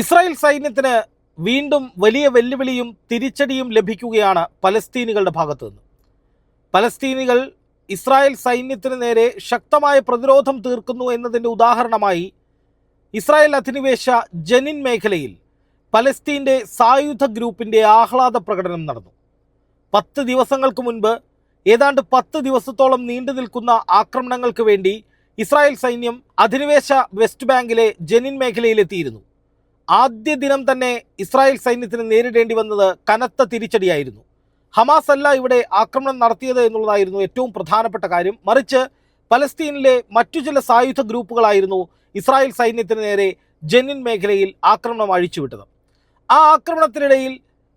Israel സൈന്യത്തിന് വീണ്ടും വലിയ വെല്ലുവിളിയും തിരിച്ചടിയും ലഭിക്കുകയാണ് പലസ്തീനികളുടെ ഭാഗത്തു നിന്ന്. പലസ്തീനികൾ ഇസ്രായേൽ സൈന്യത്തിന് നേരെ ശക്തമായ പ്രതിരോധം തീർക്കുന്നു എന്നതിന്റെ ഉദാഹരണമായി ഇസ്രായേൽ അധിനിവേശ ജനിൻ മേഖലയിൽ പലസ്തീന്റെ സായുധ ഗ്രൂപ്പിന്റെ ആഹ്ലാദ പ്രകടനം നടന്നു. പത്ത് ദിവസങ്ങൾക്ക് മുൻപ് ഏതാണ്ട് പത്ത് ദിവസത്തോളം നീണ്ടു നിൽക്കുന്ന ആക്രമണങ്ങൾക്ക് വേണ്ടി ഇസ്രായേൽ സൈന്യം അധിനിവേശ വെസ്റ്റ് ബാങ്കിലെ ജനിൻ മേഖലയിലെത്തിയിരുന്നു. ആദ്യ ദിനം തന്നെ ഇസ്രായേൽ സൈന്യത്തിന് നേരിടേണ്ടി വന്നത് കനത്ത തിരിച്ചടിയായിരുന്നു. ഹമാസ് അല്ല ഇവിടെ ആക്രമണം നടത്തിയത് എന്നുള്ളതായിരുന്നു ഏറ്റവും പ്രധാനപ്പെട്ട കാര്യം. മറിച്ച് പലസ്തീനിലെ മറ്റു ചില സായുധ ഗ്രൂപ്പുകളായിരുന്നു ഇസ്രായേൽ സൈന്യത്തിന് നേരെ ജനിൻ മേഖലയിൽ ആക്രമണം അഴിച്ചുവിട്ടത്. ആ ആക്രമണത്തിനിടയിൽ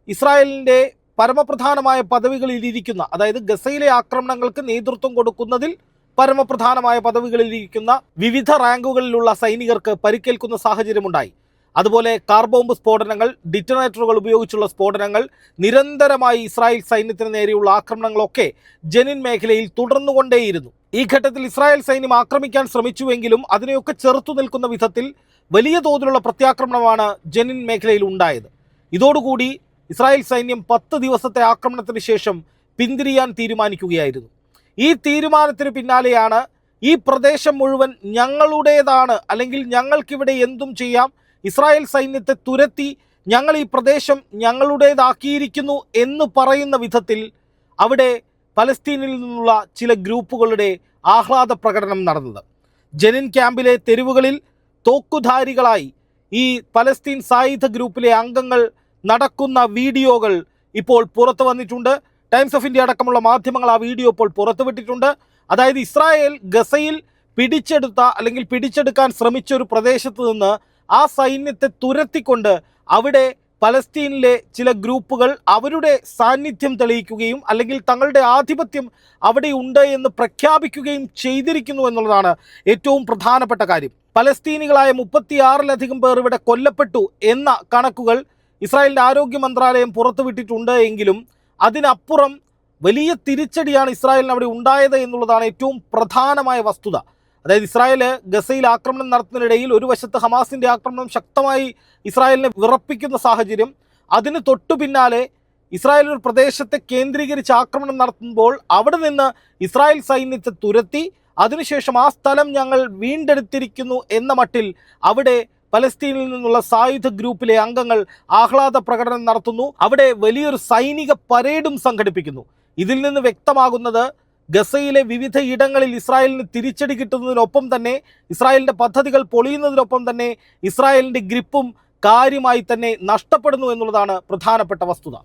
ഇസ്രായേലിന്റെ പരമപ്രധാനമായ പദവികളിലിരിക്കുന്ന അതായത് ഗസയിലെ ആക്രമണങ്ങൾക്ക് നേതൃത്വം കൊടുക്കുന്നതിൽ പരമപ്രധാനമായ പദവികളിലിരിക്കുന്ന വിവിധ റാങ്കുകളിലുള്ള സൈനികർക്ക് പരിക്കേൽക്കുന്ന സാഹചര്യമുണ്ടായി. അതുപോലെ കാർ ബോംബ് സ്ഫോടനങ്ങൾ ഡിറ്റനേറ്ററുകൾ ഉപയോഗിച്ചുള്ള സ്ഫോടനങ്ങൾ നിരന്തരമായി ഇസ്രായേൽ സൈന്യത്തിന് നേരെയുള്ള ആക്രമണങ്ങളൊക്കെ ജനിൻ മേഖലയിൽ തുടർന്നുകൊണ്ടേയിരുന്നു. ഈ ഘട്ടത്തിൽ ഇസ്രായേൽ സൈന്യം ആക്രമിക്കാൻ ശ്രമിച്ചുവെങ്കിലും അതിനെയൊക്കെ ചെറുത്തു നിൽക്കുന്ന വിധത്തിൽ വലിയ തോതിലുള്ള പ്രത്യാക്രമണമാണ് ജനിൻ മേഖലയിൽ ഉണ്ടായത്. ഇതോടുകൂടി ഇസ്രായേൽ സൈന്യം പത്ത് ദിവസത്തെ ആക്രമണത്തിന് ശേഷം പിന്തിരിയാൻ തീരുമാനിക്കുകയായിരുന്നു. ഈ തീരുമാനത്തിന് പിന്നാലെയാണ് ഈ പ്രദേശം മുഴുവൻ ഞങ്ങളുടേതാണ് അല്ലെങ്കിൽ ഞങ്ങൾക്കിവിടെ എന്തും ചെയ്യാം ഇസ്രായേൽ സൈന്യത്തെ തുരത്തി ഞങ്ങൾ ഈ പ്രദേശം ഞങ്ങളുടേതാക്കിയിരിക്കുന്നു എന്ന് പറയുന്ന വിധത്തിൽ അവിടെ പലസ്തീനിൽ നിന്നുള്ള ചില ഗ്രൂപ്പുകളുടെ ആഹ്ലാദ പ്രകടനം നടന്നത്. ജനിൻ ക്യാമ്പിലെ തെരുവുകളിൽ തോക്കുധാരികളായി ഈ പലസ്തീൻ സായുധ ഗ്രൂപ്പിലെ അംഗങ്ങൾ നടക്കുന്ന വീഡിയോകൾ ഇപ്പോൾ പുറത്തു വന്നിട്ടുണ്ട്. ടൈംസ് ഓഫ് ഇന്ത്യ അടക്കമുള്ള മാധ്യമങ്ങൾ ആ വീഡിയോ ഇപ്പോൾ പുറത്തുവിട്ടിട്ടുണ്ട് അതായത് ഇസ്രായേൽ ഗസയിൽ പിടിച്ചെടുത്ത അല്ലെങ്കിൽ പിടിച്ചെടുക്കാൻ ശ്രമിച്ച ഒരു പ്രദേശത്ത് നിന്ന് ആ സൈന്യത്തെ തുരത്തിക്കൊണ്ട് അവിടെ പലസ്തീനിലെ ചില ഗ്രൂപ്പുകൾ അവരുടെ സാന്നിധ്യം തെളിയിക്കുകയും അല്ലെങ്കിൽ തങ്ങളുടെ ആധിപത്യം അവിടെ ഉണ്ട് എന്ന് പ്രഖ്യാപിക്കുകയും ചെയ്തിരിക്കുന്നു എന്നുള്ളതാണ് ഏറ്റവും പ്രധാനപ്പെട്ട കാര്യം. പലസ്തീനികളായ മുപ്പത്തിയാറിലധികം പേർ ഇവിടെ കൊല്ലപ്പെട്ടു എന്ന കണക്കുകൾ ഇസ്രായേലിന്റെ ആരോഗ്യ മന്ത്രാലയം പുറത്തുവിട്ടിട്ടുണ്ട് എങ്കിലും അതിനപ്പുറം വലിയ തിരിച്ചടിയാണ് ഇസ്രായേലിന് അവിടെ ഉണ്ടായത് എന്നുള്ളതാണ് ഏറ്റവും പ്രധാനമായ വസ്തുത. അതായത് ഇസ്രായേൽ ഗസയിൽ ആക്രമണം നടത്തുന്നതിനിടയിൽ ഒരു വശത്ത് ഹമാസിന്റെ ആക്രമണം ശക്തമായി ഇസ്രായേലിനെ വിറപ്പിക്കുന്ന സാഹചര്യം അതിന് തൊട്ടു പിന്നാലെ ഇസ്രായേൽ ഒരു പ്രദേശത്തെ കേന്ദ്രീകരിച്ച് ആക്രമണം നടത്തുമ്പോൾ അവിടെ നിന്ന് ഇസ്രായേൽ സൈന്യത്തെ തുരത്തി അതിനുശേഷം ആ സ്ഥലം ഞങ്ങൾ വീണ്ടെടുത്തിരിക്കുന്നു എന്ന മട്ടിൽ അവിടെ പലസ്തീനിൽ നിന്നുള്ള സായുധ ഗ്രൂപ്പിലെ അംഗങ്ങൾ ആഹ്ലാദ പ്രകടനം നടത്തുന്നു. അവിടെ വലിയൊരു സൈനിക പരേഡും സംഘടിപ്പിക്കുന്നു. ഇതിൽ നിന്ന് വ്യക്തമാകുന്നത് ഗസയിലെ വിവിധ ഇടങ്ങളിൽ ഇസ്രായേലിന് തിരിച്ചടി കിട്ടുന്നതിനൊപ്പം തന്നെ ഇസ്രായേലിന്റെ പദ്ധതികൾ പൊളിയുന്നതിനൊപ്പം തന്നെ ഇസ്രായേലിന്റെ ഗ്രിപ്പും കാര്യമായി തന്നെ നഷ്ടപ്പെടുന്നു എന്നുള്ളതാണ് പ്രധാനപ്പെട്ട വസ്തുത.